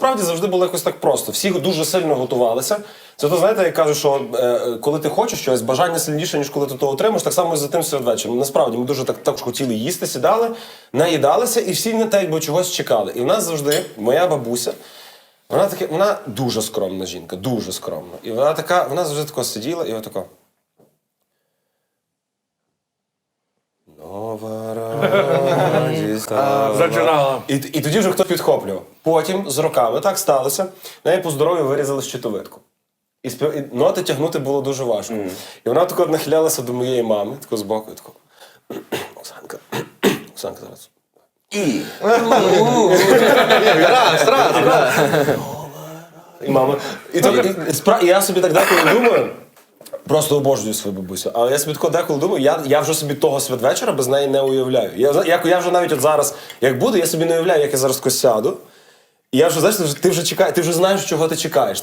Справді завжди було якось так просто. Всі дуже сильно готувалися. Це то знаєте, я кажу, що е, коли ти хочеш щось, бажання сильніше, ніж коли ти то отримаєш, так само і за тим святвечором. Насправді ми дуже так також хотіли їсти, сідали, наїдалися, і всі на те, якби чогось чекали. І в нас завжди моя бабуся. Вона таке, вона дуже скромна жінка, дуже скромна. І вона така, вона завжди тако сиділа і отако. Зачинала. І, і тоді вже хто підхоплював. Потім з роками так сталося. Неї по здоров'ю вирізали щитовидку. І, спів... і ноти тягнути було дуже важко. І вона тако нахилялася до моєї мами, тако збоку, і тако. Оксанка, Оксанка зараз. І. Раз, раз, раз. І мама. І, і, і, спра- і я собі так деколи думаю. Просто обожнюю свою бабусю. Але я собі тако деколи думаю, я, я вже собі того святвечора без неї не уявляю. Я, я, я вже навіть от зараз, як буду, я собі не уявляю, як я зараз косяду. І я вже знаєш, ти вже чекаєш, ти вже знаєш, чого ти чекаєш.